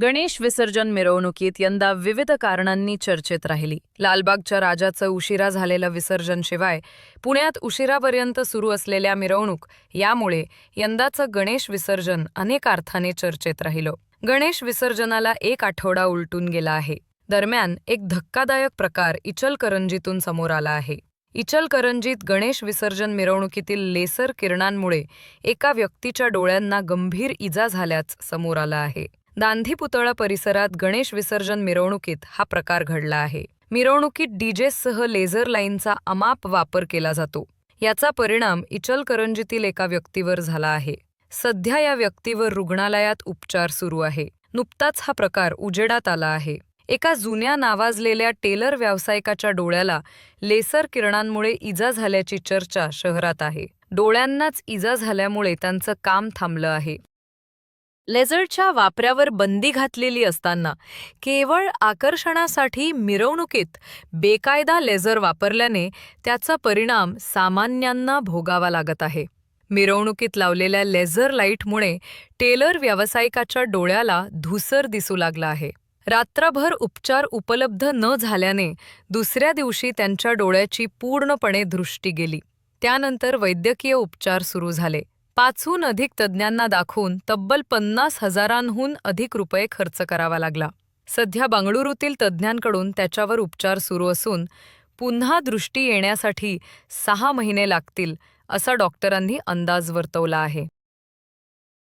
गणेश विसर्जन मिरवणुकीत यंदा विविध कारणांनी चर्चेत राहिली. लालबागच्या राजाचं उशिरा झालेलं विसर्जन शिवाय पुण्यात उशिरापर्यंत सुरू असलेल्या मिरवणूक यामुळे यंदाचं गणेश विसर्जन अनेक अर्थाने चर्चेत राहिलं. गणेश विसर्जनाला एक आठवडा उलटून गेला आहे. दरम्यान एक धक्कादायक प्रकार इचलकरंजीतून समोर आला आहे. इचलकरंजीत गणेश विसर्जन मिरवणुकीतील लेसर किरणांमुळे एका व्यक्तीच्या डोळ्यांना गंभीर इजा झाल्याच समोर आलं आहे. दांधी पुतळा परिसरात गणेश विसर्जन मिरवणुकीत हा प्रकार घडला आहे. मिरवणुकीत डीजेससह लेझर लाईनचा अमाप वापर केला जातो. याचा परिणाम इचलकरंजीतील एका व्यक्तीवर झाला आहे. सध्या या व्यक्तीवर रुग्णालयात उपचार सुरू आहे. नुकताच हा प्रकार उजेडात आला आहे. एका जुन्या नावाजलेल्या टेलर व्यावसायिकाच्या डोळ्याला लेसर किरणांमुळे इजा झाल्याची चर्चा शहरात आहे. डोळ्यांनाच इजा झाल्यामुळे त्यांचं काम थांबलं आहे. लेझरच्या वापरावर बंदी घातलेली असताना केवळ आकर्षणासाठी मिरवणुकीत बेकायदा लेझर वापरल्याने त्याचा परिणाम सामान्यांना भोगावा लागत आहे. मिरवणुकीत लावलेल्या लेझर लाईटमुळे टेलर व्यावसायिकाच्या डोळ्याला धुसर दिसू लागला आहे. रात्रभर उपचार उपलब्ध न झाल्याने दुसऱ्या दिवशी त्यांच्या डोळ्याची पूर्णपणे दृष्टी गेली. त्यानंतर वैद्यकीय उपचार सुरू झाले. पाचहून अधिक तज्ज्ञांना दाखवून तब्बल पन्नास हजारांहून अधिक रुपये खर्च करावा लागला. सध्या बंगळुरूतील तज्ज्ञांकडून त्याच्यावर उपचार सुरू असून पुन्हा दृष्टी येण्यासाठी सहा महिने लागतील असा डॉक्टरांनी अंदाज वर्तवला आहे.